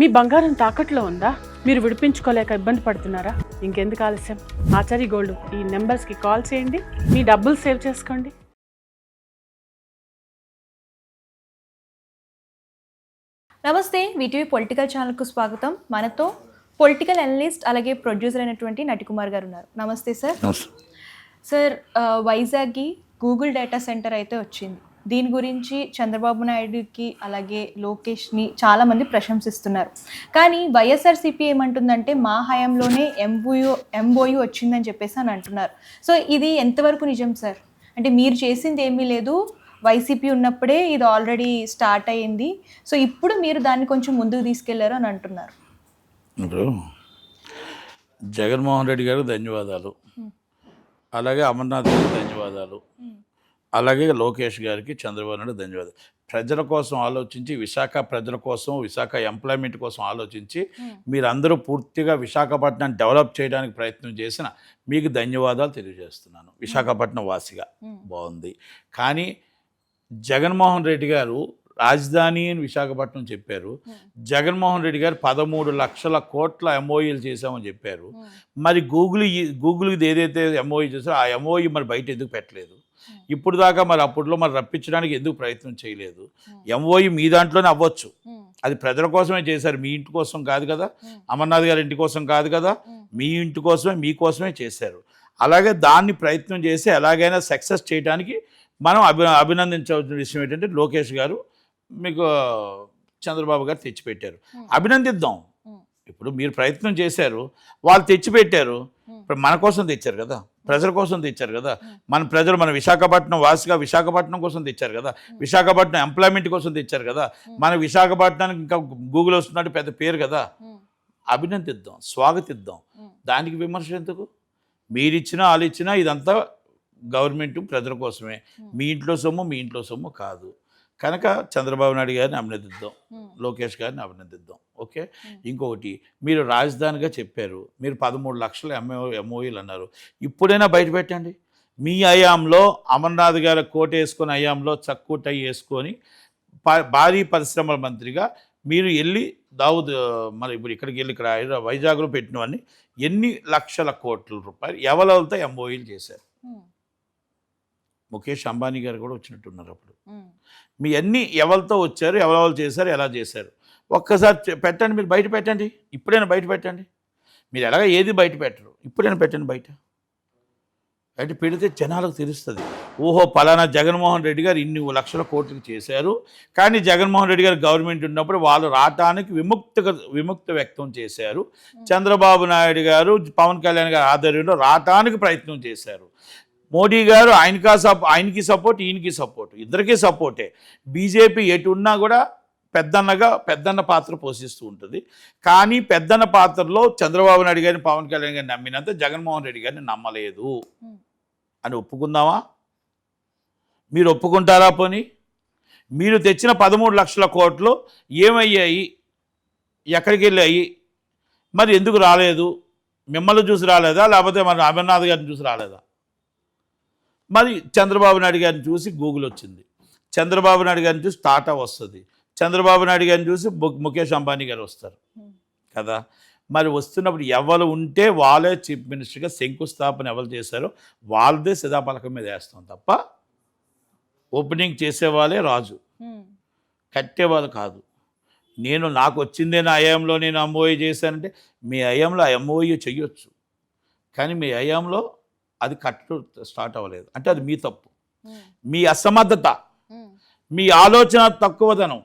మీ బంగారం తాకట్లో ఉందా? మీరు విడిపించుకోలేక ఇబ్బంది పడుతున్నారా? ఇంకెందుకు ఆలస్యం? ఆచారి గోల్డ్ ఈ నెంబర్స్కి కాల్ చేయండి. మీ డబ్బులు సేవ్ చేసుకోండి. నమస్తే వీటీవీ పొలిటికల్ ఛానల్కు స్వాగతం. మనతో పొలిటికల్ అనలిస్ట్ అలాగే ప్రొడ్యూసర్ అయినటువంటి నటికుమార్ గారు ఉన్నారు. నమస్తే సార్. సార్ వైజాగ్కి గూగుల్ డేటా సెంటర్ అయితే వచ్చింది. దీని గురించి చంద్రబాబు నాయుడుకి అలాగే లోకేష్ని చాలామంది ప్రశంసిస్తున్నారు. కానీ వైఎస్ఆర్సీపీ ఏమంటుందంటే మా హయాంలోనే ఎంఓయూ ఎంఓయూ వచ్చిందని చెప్పేసి అని అంటున్నారు. సో ఇది ఎంతవరకు నిజం సార్? అంటే మీరు చేసింది ఏమీ లేదు వైసీపీ ఉన్నప్పుడే ఇది ఆల్రెడీ స్టార్ట్ అయ్యింది. సో ఇప్పుడు మీరు దాన్ని కొంచెం ముందుకు తీసుకెళ్ళారు అని అంటున్నారు. ఇప్పుడు జగన్మోహన్ రెడ్డి గారికి ధన్యవాదాలు. అలాగే అమర్నాథ్ గారికి ధన్యవాదాలు. అలాగే లోకేష్ గారికి చంద్రబాబు నాయుడు ధన్యవాదాలు. ప్రజల కోసం ఆలోచించి విశాఖ ప్రజల కోసం విశాఖ ఎంప్లాయ్మెంట్ కోసం ఆలోచించి మీరందరూ పూర్తిగా విశాఖపట్నాన్ని డెవలప్ చేయడానికి ప్రయత్నం చేసిన మీకు ధన్యవాదాలు తెలియజేస్తున్నాను. విశాఖపట్నం వాసిగా. బాగుంది. కానీ జగన్మోహన్ రెడ్డి గారు రాజధాని అని విశాఖపట్నం చెప్పారు. జగన్మోహన్ రెడ్డి గారు పదమూడు లక్షల కోట్ల ఎంఓఈలు చేశామని చెప్పారు. మరి గూగుల్ గూగుల్కి ఏదైతే ఎంఓఈ చేశారో ఆ ఎంఓఈ మరి బయట ఎందుకు పెట్టలేదు? ఇప్పుడు దాకా మరి అప్పట్లో మరి రప్పించడానికి ఎందుకు ప్రయత్నం చేయలేదు? ఎంఓఈ మీ దాంట్లోనే అవ్వచ్చు. అది ప్రజల కోసమే చేశారు. మీ ఇంటి కోసం కాదు కదా? అమర్నాథ్ గారి ఇంటి కోసం కాదు కదా? మీ ఇంటి కోసమే మీకోసమే చేశారు. అలాగే దాన్ని ప్రయత్నం చేసి ఎలాగైనా సక్సెస్ చేయడానికి మనం అభి అభినందించవలసిన విషయం ఏంటంటే లోకేష్ గారు మీకు చంద్రబాబు గారు తెచ్చిపెట్టారు. అభినందిద్దాం. ఇప్పుడు మీరు ప్రయత్నం చేశారు వాళ్ళు తెచ్చిపెట్టారు. ఇప్పుడు మన కోసం తెచ్చారు కదా ప్రజల కోసం తెచ్చారు కదా. మన ప్రజలు మన విశాఖపట్నం వాసిగా విశాఖపట్నం కోసం తెచ్చారు కదా. విశాఖపట్నం ఎంప్లాయ్మెంట్ కోసం తెచ్చారు కదా. మన విశాఖపట్నానికి ఇంకా గూగుల్ వస్తున్నట్టు పెద్ద పేరు కదా. అభినందిద్దాం స్వాగతిద్దాం. దానికి విమర్శ ఎందుకు? మీరిచ్చినా వాళ్ళు ఇచ్చినా ఇదంతా గవర్నమెంట్ ప్రజల కోసమే. మీ ఇంట్లో సొమ్ము మీ ఇంట్లో సొమ్ము కాదు. కనుక చంద్రబాబు నాయుడు గారిని అభినందిద్దాం లోకేష్ గారిని అభినందిద్దాం ఓకే? ఇంకొకటి మీరు రాజధానిగా చెప్పారు మీరు పదమూడు లక్షల ఎంఓ ఎంఓఈలు అన్నారు. ఇప్పుడైనా బయట పెట్టండి. మీ అయాంలో అమర్నాథ్ గారు కోట వేసుకొని అయాంలో చక్కు టై వేసుకొని భారీ పరిశ్రమల మంత్రిగా మీరు వెళ్ళి దావుద్ మరి ఇప్పుడు ఇక్కడికి వెళ్ళి ఇక్కడ వైజాగ్లో పెట్టినవన్నీ ఎన్ని లక్షల కోట్ల రూపాయలు ఎవరెవరితో ఎంఓఈలు చేశారు? ముఖేష్ అంబానీ గారు కూడా వచ్చినట్టున్నారు అప్పుడు. మీ అన్ని ఎవరితో వచ్చారు ఎవరెవరు చేశారు ఎలా చేశారు? ఒక్కసారి పెట్టండి మీరు బయట పెట్టండి. ఇప్పుడైనా బయట పెట్టండి. మీరు ఎలాగ ఏది బయట పెట్టరు? ఇప్పుడైనా పెట్టండి బయట. బయట పెడితే జనాలకు తెలుస్తుంది. ఓహో పలానా జగన్మోహన్ రెడ్డి గారు ఇన్ని లక్షల కోట్లు చేశారు. కానీ జగన్మోహన్ రెడ్డి గారు గవర్నమెంట్ ఉన్నప్పుడు వాళ్ళు రావటానికి విముక్త విముక్త వ్యక్తం చేశారు. చంద్రబాబు నాయుడు గారు పవన్ కళ్యాణ్ గారి ఆధ్వర్యంలో రావటానికి ప్రయత్నం చేశారు. మోడీ గారు ఆయనకా సప్ ఆయనకి సపోర్ట్ ఈయనకి సపోర్ట్. ఇద్దరికీ సపోర్టే. బీజేపీ ఎటు ఉన్నా కూడా పెద్దన్నగా పెద్దన్న పాత్ర పోషిస్తూ ఉంటుంది. కానీ పెద్దన్న పాత్రలో చంద్రబాబు నాయుడు గారిని పవన్ కళ్యాణ్ గారిని నమ్మినంత జగన్మోహన్ రెడ్డి గారిని నమ్మలేదు. అని ఒప్పుకుందామా? మీరు ఒప్పుకుంటారా పోని? మీరు తెచ్చిన పదమూడు లక్షల కోట్లు ఏమయ్యాయి? ఎక్కడికి వెళ్ళాయి? మరి ఎందుకు రాలేదు? మిమ్మల్ని చూసి రాలేదా? లేకపోతే మన అమర్నాథ్ గారిని చూసి రాలేదా? మరి చంద్రబాబు నాయుడు గారిని చూసి గూగుల్ వచ్చింది. చంద్రబాబు నాయుడు గారిని చూసి టాటా వస్తుంది. చంద్రబాబు నాయుడు గారిని చూసి ముఖేష్ అంబానీ గారు వస్తారు. కదా? మరి వస్తున్నప్పుడు ఎవరు ఉంటే వాళ్ళే చీఫ్ మినిస్టర్గా శంకుస్థాపన ఎవరు చేశారో వాళ్ళదే సిధాపలకం మీద వేస్తాం తప్ప ఓపెనింగ్ చేసేవాళ్ళే రాజు. కట్టేవాళ్ళు కాదు. నేను నాకు వచ్చిందే నా అయంలో నేను ఎంఓఈ చేశానంటే మీ అయంలో ఆ ఎంఓఈ చెయ్యొచ్చు. కానీ మీ అయంలో అది కట్టు స్టార్ట్ అవ్వలేదు. అంటే అది మీ తప్పు. మీ అసమర్థత. మీ ఆలోచన తక్కువదనం.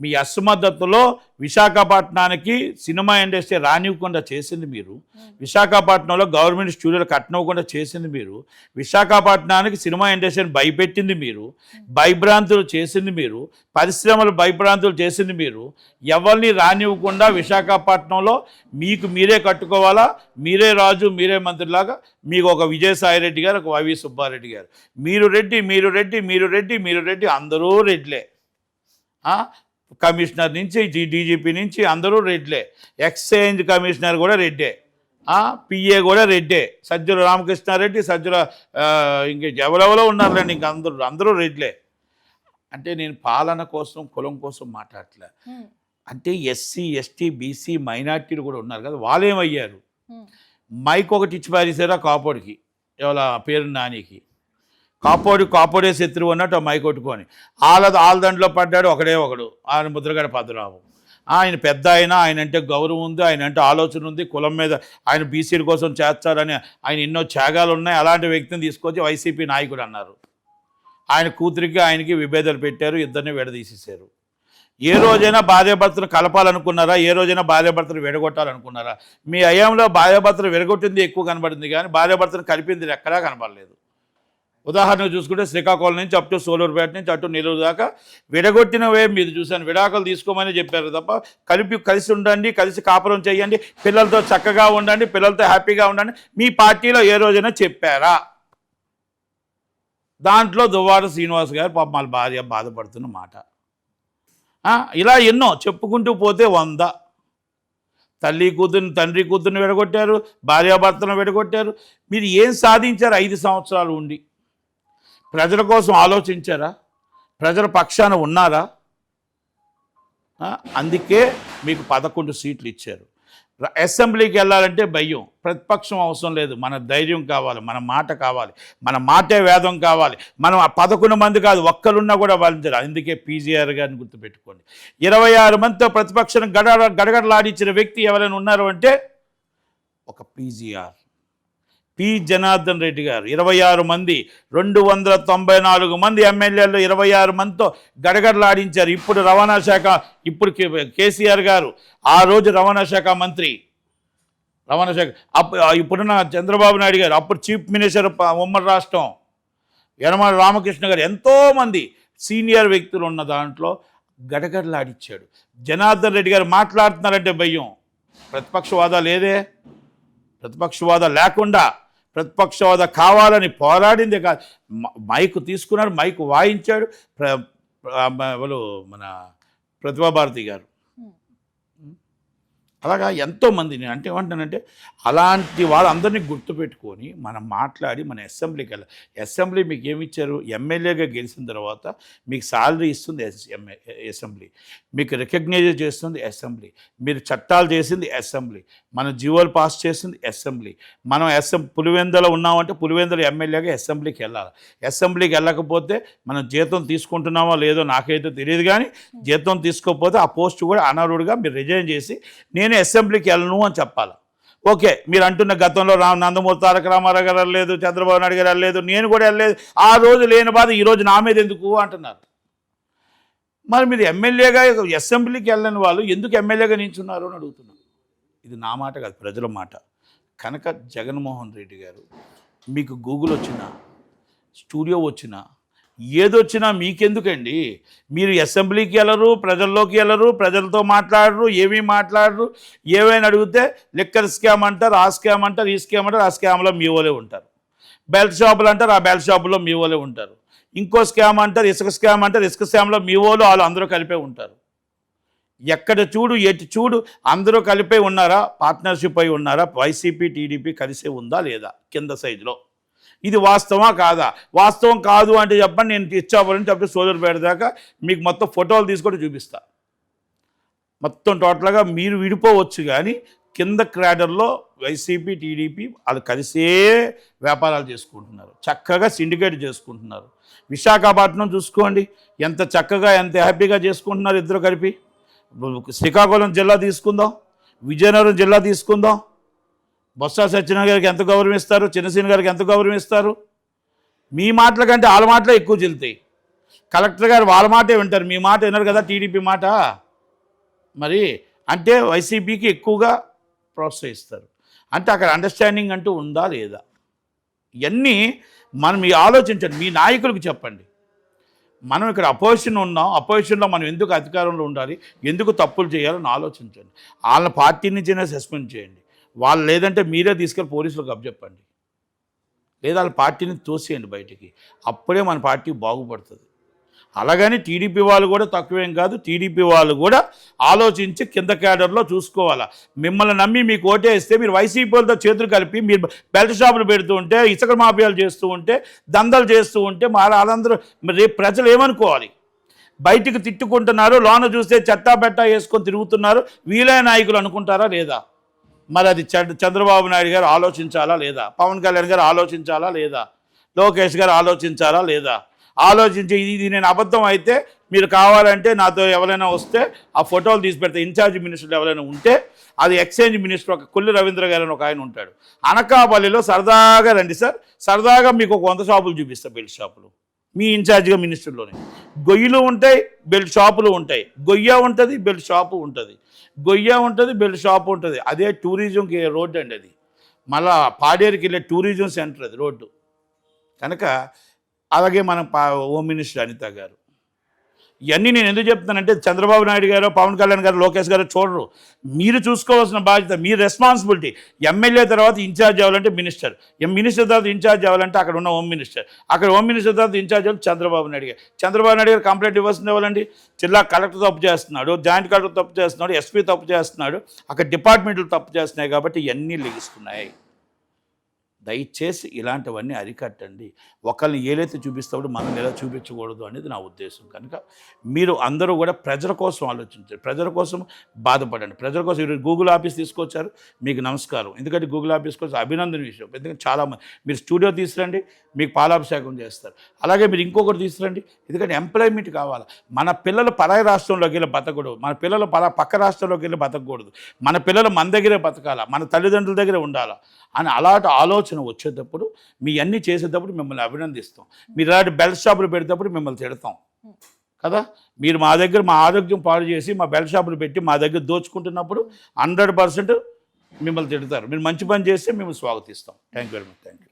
మీ అసమర్థతలో విశాఖపట్నానికి సినిమా ఇండస్ట్రీ రానివ్వకుండా చేసింది మీరు. విశాఖపట్నంలో గవర్నమెంట్ స్టూడియోలు కట్టనివ్వకుండా చేసింది మీరు. విశాఖపట్నానికి సినిమా ఇండస్ట్రీని భయపెట్టింది మీరు. భయభ్రాంతులు చేసింది మీరు. పరిశ్రమలు భయభ్రాంతులు చేసింది మీరు. ఎవరిని రానివ్వకుండా విశాఖపట్నంలో మీకు మీరే కట్టుకోవాలా? మీరే రాజు మీరే మంత్రిలాగా మీకు ఒక విజయసాయి రెడ్డి గారు ఒక వైవి సుబ్బారెడ్డి గారు. మీరు రెడ్డి మీరు రెడ్డి మీరు రెడ్డి మీరు రెడ్డి అందరూ రెడ్లే కమిషనర్ నుంచి డీజీపీ నుంచి అందరూ రెడ్లే. ఎక్స్చేంజ్ కమిషనర్ కూడా రెడ్డే. పిఏ కూడా రెడ్డే. సజ్జల రామకృష్ణారెడ్డి సజ్జల ఇంక ఎవరెవరో ఉన్నారులేండి ఇంక అందరూ అందరూ రెడ్లే. అంటే నేను పాలన కోసం కులం కోసం మాట్లాడలే అంటే ఎస్సీ ఎస్టీ బీసీ మైనార్టీలు కూడా ఉన్నారు కదా వాళ్ళు ఏమయ్యారు మైక్ ఒకటి ఇచ్చి పారేసారా కాపోడికి ఎవరి పేరు నానికి? కాపోడి కాపోడే శత్రువు అన్నట్టు మై కొట్టుకొని. వాళ్ళ వాళ్ళ దాంట్లో పడ్డాడు ఒకడే ఒకడు ఆయన ముద్రగడ పద్మనాభం ఆయన పెద్ద ఆయన ఆయన అంటే గౌరవం ఉంది ఆయన అంటే ఆలోచన ఉంది కులం మీద ఆయన బీసీల కోసం చేస్తారని ఆయన ఎన్నో త్యాగాలు ఉన్నాయి అలాంటి వ్యక్తిని తీసుకొచ్చి వైసీపీ నాయకుడు అన్నారు. ఆయన కూతురికి ఆయనకి విభేదాలు పెట్టారు ఇద్దరిని విడదీసేశారు. ఏ రోజైనా భార్యాభర్తలు కలపాలనుకున్నారా ఏ రోజైనా భార్యభర్తలు విడగొట్టాలనుకున్నారా? మీ అయ్యంలో భార్యభర్తలు విడగొట్టింది ఎక్కువ కనబడింది కానీ భార్యభర్తలు కలిపింది ఎక్కడా కనబడలేదు. ఉదాహరణ చూసుకుంటే శ్రీకాకుళం నుంచి అప్ టు సోలూరుపేట నుంచి అటు నెల్లూరు దాకా విడగొట్టినవే మీరు చూశాను. విడాకులు తీసుకోమని చెప్పారు తప్ప కలిపి కలిసి ఉండండి కలిసి కాపురం చేయండి పిల్లలతో చక్కగా ఉండండి పిల్లలతో హ్యాపీగా ఉండండి. మీ పార్టీలో ఏ రోజైనా చెప్పారా? దాంట్లో దువ్వాడ శ్రీనివాస్ గారు పాప వాళ్ళ భార్య బాధపడుతున్న మాట. ఇలా ఎన్నో చెప్పుకుంటూ పోతే వంద. తల్లి కూతుర్ని తండ్రి కూతుర్ని విడగొట్టారు భార్యాభర్తను విడగొట్టారు. మీరు ఏం సాధించారు? ఐదు సంవత్సరాలు ఉండి. ప్రజల కోసం ఆలోచించారా? ప్రజల పక్షాన ఉన్నారా? అందుకే మీకు పదకొండు సీట్లు ఇచ్చారు. అసెంబ్లీకి వెళ్ళాలంటే భయం. ప్రతిపక్షం అవసరం లేదు. మన ధైర్యం కావాలి. మన మాట కావాలి. మన మాటే వేదం కావాలి. మనం ఆ పదకొండు మంది కాదు ఒక్కరున్నా కూడా వాళ్ళించారు అందుకే పీజీఆర్ గారిని గుర్తుపెట్టుకోండి. ఇరవై ఆరు మందితో ప్రతిపక్షం గడ గడగడలాడించిన వ్యక్తి ఎవరైనా ఉన్నారు అంటే ఒక పీజీఆర్. పి. జనార్దన్ రెడ్డి గారు. ఇరవై ఆరు మంది రెండు వందల తొంభై నాలుగు మంది ఎమ్మెల్యేలు ఇరవై ఆరు మందితో గడగడలాడించారు. ఇప్పుడు రవాణా శాఖ ఇప్పుడు కే- కేసీఆర్ గారు. ఆ రోజు రవాణా శాఖ మంత్రి రవాణా శాఖ అప్పుడు ఇప్పుడున్న చంద్రబాబు నాయుడు గారు అప్పుడు చీఫ్ మినిస్టర్ ఉమ్మడి రాష్ట్రం యనమల రామకృష్ణ గారు ఎంతోమంది సీనియర్ వ్యక్తులు ఉన్న దాంట్లో గడగడలాడిచ్చాడు జనార్దన్ రెడ్డి గారు మాట్లాడుతున్నారంటే భయం. ప్రతిపక్షవాద లేదే. ప్రతిపక్షవాద లేకుండా ప్రతిపక్షవాద కావాలని పోరాడింది కాదు. మైక్ తీసుకున్నాడు మైక్ వాయించాడు. ప్ర ఎవరు? మన ప్రతిభాభారతి గారు. అలాగా ఎంతోమంది నేను అంటే ఏమంటానంటే అలాంటి వాళ్ళందరినీ గుర్తుపెట్టుకొని మనం మాట్లాడి మన అసెంబ్లీకి వెళ్ళాలి. అసెంబ్లీ మీకు ఏమి ఇచ్చారు? ఎమ్మెల్యేగా గెలిచిన తర్వాత మీకు సాలరీ ఇస్తుంది అసెంబ్లీ. మీకు రికగ్నైజ్ చేస్తుంది అసెంబ్లీ. మీరు చట్టాలు చేసింది అసెంబ్లీ. మన జీవోలు పాస్ చేసింది అసెంబ్లీ. మనం అసెం పులివెందులో ఉన్నామంటే పులివెందుల ఎమ్మెల్యేగా అసెంబ్లీకి వెళ్ళాలి. అసెంబ్లీకి వెళ్ళకపోతే మనం జీతం తీసుకుంటున్నామో లేదో నాకైతే తెలియదు కానీ జీతం తీసుకోకపోతే ఆ పోస్ట్ కూడా అనర్హుడుగా మీరు రిజైన్ చేసి నేను అసెంబ్లీకి వెళ్ళను అని చెప్పాలి. ఓకే మీరు అంటున్న గతంలో రా నందమూరి తారక రామారావు గారు వెళ్ళలేదు చంద్రబాబు నాయుడు గారు వెళ్ళలేదు నేను కూడా వెళ్ళలేదు ఆ రోజు లేని బాధ ఈరోజు నా మీద ఎందుకు అంటున్నారు? మరి మీరు ఎమ్మెల్యేగా అసెంబ్లీకి వెళ్ళని వాళ్ళు ఎందుకు ఎమ్మెల్యేగా నించున్నారు అని అడుగుతున్నాను ఇది నా మాట కాదు ప్రజల మాట. కనుక జగన్మోహన్ రెడ్డి గారు మీకు గూగుల్ వచ్చినా స్టూడియో వచ్చినా ఏదొచ్చినా మీకెందుకండి? మీరు అసెంబ్లీకి వెళ్ళరు ప్రజల్లోకి వెళ్ళరు ప్రజలతో మాట్లాడరు ఏమీ మాట్లాడరు. ఏమైనా అడిగితే లిక్కర్ స్కామ్ అంటారు ఆ స్కామ్ అంటారు ఈ స్కామ్ అంటారు ఆ స్కామ్లో మీ వాళ్ళే ఉంటారు. బెల్ట్ షాపులు అంటారు ఆ బెల్ట్ షాపులో మీ వాళ్ళే ఉంటారు. ఇంకో స్కామ్ అంటారు ఇసుక స్కామ్ అంటారు ఇసుక స్కామ్లో మీ వాళ్ళు వాళ్ళు అందరూ కలిపే ఉంటారు. ఎక్కడ చూడు ఎటు చూడు అందరూ కలిపే ఉన్నారా? పార్ట్నర్షిప్ అయి ఉన్నారా? వైసీపీ టీడీపీ కలిసే ఉందా లేదా? కింద సైజులో. ఇది వాస్తవా కాదా? వాస్తవం కాదు అంటే చెప్పండి నేను ఇచ్చాపని చెప్పి సోదరుపేట దాకా మీకు మొత్తం ఫోటోలు తీసుకొని చూపిస్తా. మొత్తం టోటల్గా మీరు విడిపోవచ్చు కానీ కింద క్రాడర్లో వైసీపీ టీడీపీ వాళ్ళు కలిసే వ్యాపారాలు చేసుకుంటున్నారు. చక్కగా సిండికేట్ చేసుకుంటున్నారు. విశాఖపట్నం చూసుకోండి ఎంత చక్కగా ఎంత హ్యాపీగా చేసుకుంటున్నారు ఇద్దరు కలిపి. శ్రీకాకుళం జిల్లా తీసుకుందాం విజయనగరం జిల్లా తీసుకుందాం. బొత్స సత్యనారాయణ గారికి ఎంత గౌరవం ఇస్తారు చిన్నసీని గారికి ఎంత గౌరవం ఇస్తారు మీ మాటల కంటే వాళ్ళ మాటలే ఎక్కువ చెల్తాయి కలెక్టర్ గారు వాళ్ళ మాటే వింటారు. మీ మాట వినరు కదా టీడీపీ మాట? మరి అంటే వైసీపీకి ఎక్కువగా ప్రోత్సహిస్తారు. అంటే అక్కడ అండర్స్టాండింగ్ అంటూ ఉందా లేదా? ఇవన్నీ మనం మీ ఆలోచించండి. మీ నాయకులకు చెప్పండి. మనం ఇక్కడ అపోజిషన్ ఉన్నాం. అపోజిషన్లో మనం ఎందుకు అధికారంలో ఉండాలి? ఎందుకు తప్పులు చేయాలని ఆలోచించండి. వాళ్ళ పార్టీ నుంచైనా సస్పెండ్ చేయండి. వాళ్ళు లేదంటే మీరే తీసుకెళ్ళి పోలీసులకు అప్పచెప్పండి. లేదా వాళ్ళ పార్టీని తోసేయండి బయటికి. అప్పుడే మన పార్టీ బాగుపడుతుంది. అలాగని టీడీపీ వాళ్ళు కూడా తక్కువేం కాదు టీడీపీ వాళ్ళు కూడా ఆలోచించి కింద క్యాడర్లో చూసుకోవాలా. మిమ్మల్ని నమ్మి మీకు ఓటేస్తే మీరు వైసీపీ వాళ్ళతో చేతులు కలిపి మీరు బెల్ట్ షాపులు పెడుతూ ఉంటే ఇసుక మాఫియాలు చేస్తూ ఉంటే దందలు చేస్తూ ఉంటే మా వాళ్ళందరూ రేపు ప్రజలు ఏమనుకోవాలి? బయటికి తిట్టుకుంటున్నారు లోన చూస్తే చెత్తా బెట్టా వేసుకొని తిరుగుతున్నారు వీలే నాయకులు అనుకుంటారా లేదా? మరి అది చంద్ర- చంద్రబాబు నాయుడు గారు ఆలోచించాలా లేదా? పవన్ కళ్యాణ్ గారు ఆలోచించాలా లేదా? లోకేష్ గారు ఆలోచించాలా లేదా? ఆలోచించి ఇది నేను అబద్ధం అయితే మీరు కావాలంటే నాతో ఎవరైనా వస్తే ఆ ఫోటోలు తీసి పెడితే. ఇన్ఛార్జ్ మినిస్టర్లు ఎవరైనా ఉంటే అది ఎక్స్చేంజ్ మినిస్టర్ ఒక కొల్లి రవీంద్ర గారు ఒక ఆయన ఉంటాడు. అనకాపల్లిలో సరదాగా రండి సార్. సరదాగా మీకు ఒక వంద షాపులు చూపిస్తా బెల్ట్ షాపులు. మీ ఇన్ఛార్జిగా మినిస్టర్లోనే. గొయ్యిలు ఉంటాయి బెల్ట్ షాపులు ఉంటాయి. గొయ్య ఉంటుంది బెల్ట్ షాపు ఉంటుంది. గొయ్య ఉంటుంది బెల్ట్ షాపు ఉంటుంది. అదే టూరిజంకి రోడ్డు అండి అది. మళ్ళా పాడేరుకి వెళ్ళే టూరిజం సెంటర్ అది రోడ్డు. కనుక అలాగే మన పా హోమ్ మినిస్టర్ అనిత గారు. ఇవన్నీ నేను ఎందుకు చెప్తున్నానంటే చంద్రబాబు నాయుడు గారు పవన్ కళ్యాణ్ గారు లోకేష్ గారు చూడరు. మీరు చూసుకోవాల్సిన బాధ్యత మీ రెస్పాన్సిబిలిటీ ఎమ్మెల్యే తర్వాత ఇన్ఛార్జ్ అవ్వాలంటే మినిస్టర్. ఎం మినిస్టర్ తర్వాత ఇన్ఛార్జ్ అవ్వాలంటే అక్కడ ఉన్న హోమ్ మినిస్టర్. అక్కడ హోమ్ మినిస్టర్ తర్వాత ఇన్ఛార్జ్ అవ్వాలి చంద్రబాబు నాయుడు గారు. చంద్రబాబు నాయుడు గారు కంప్లైంట్ ఇవ్వాల్సింది ఇవ్వాలండి జిల్లా కలెక్టర్ తప్పు చేస్తున్నాడు జాయింట్ కలెక్టర్ తప్పు చేస్తున్నాడు ఎస్పీ తప్పు చేస్తున్నాడు. అక్కడ డిపార్ట్మెంట్లు తప్పు చేస్తున్నాయి కాబట్టి ఇవన్నీ లెగిస్తున్నాయి దయచేసి ఇలాంటివన్నీ అరికట్టండి. ఒకరిని ఏలైతే చూపిస్తాడో మనం ఎలా చూపించకూడదు అనేది నా ఉద్దేశం. కనుక మీరు అందరూ కూడా ప్రజల కోసం ఆలోచించండి. ప్రజల కోసం బాధపడండి. ప్రజల కోసం ఈరోజు గూగుల్ ఆఫీస్ తీసుకొచ్చారు. మీకు నమస్కారం. ఎందుకంటే గూగుల్ ఆఫీస్ కోసం అభినందన విషయం. ఎందుకంటే చాలామంది మీరు స్టూడియో తీసుకురండి మీకు పాలాభిషేకం చేస్తారు. అలాగే మీరు ఇంకొకటి తీసుకురండి. ఎందుకంటే ఎంప్లాయ్మెంట్ కావాలి. మన పిల్లలు పరాయి రాష్ట్రంలోకి వెళ్ళి బతకూడదు. మన పిల్లలు పరా పక్క రాష్ట్రంలోకి వెళ్ళి బతకూడదు మన పిల్లలు మన దగ్గరే బతకాల. మన తల్లిదండ్రుల దగ్గరే ఉండాలా అని అలాంటి ఆలోచన వచ్చేటప్పుడు మీ అన్నీ చేసేటప్పుడు మిమ్మల్ని అభినందిస్తాం. మీరు ఇలాంటి బెల్ట్ షాపులు పెడేటప్పుడు మిమ్మల్ని తిడతాం. కదా? మీరు మా దగ్గర మా ఆరోగ్యం పాడు చేసి మా బెల్ట్ షాపులు పెట్టి మా దగ్గర దోచుకుంటున్నప్పుడు హండ్రెడ్ పర్సెంట్ మిమ్మల్ని తిడతారు. మీరు మంచి పని చేస్తే మేము స్వాగతిస్తాం. Thank you very much thank you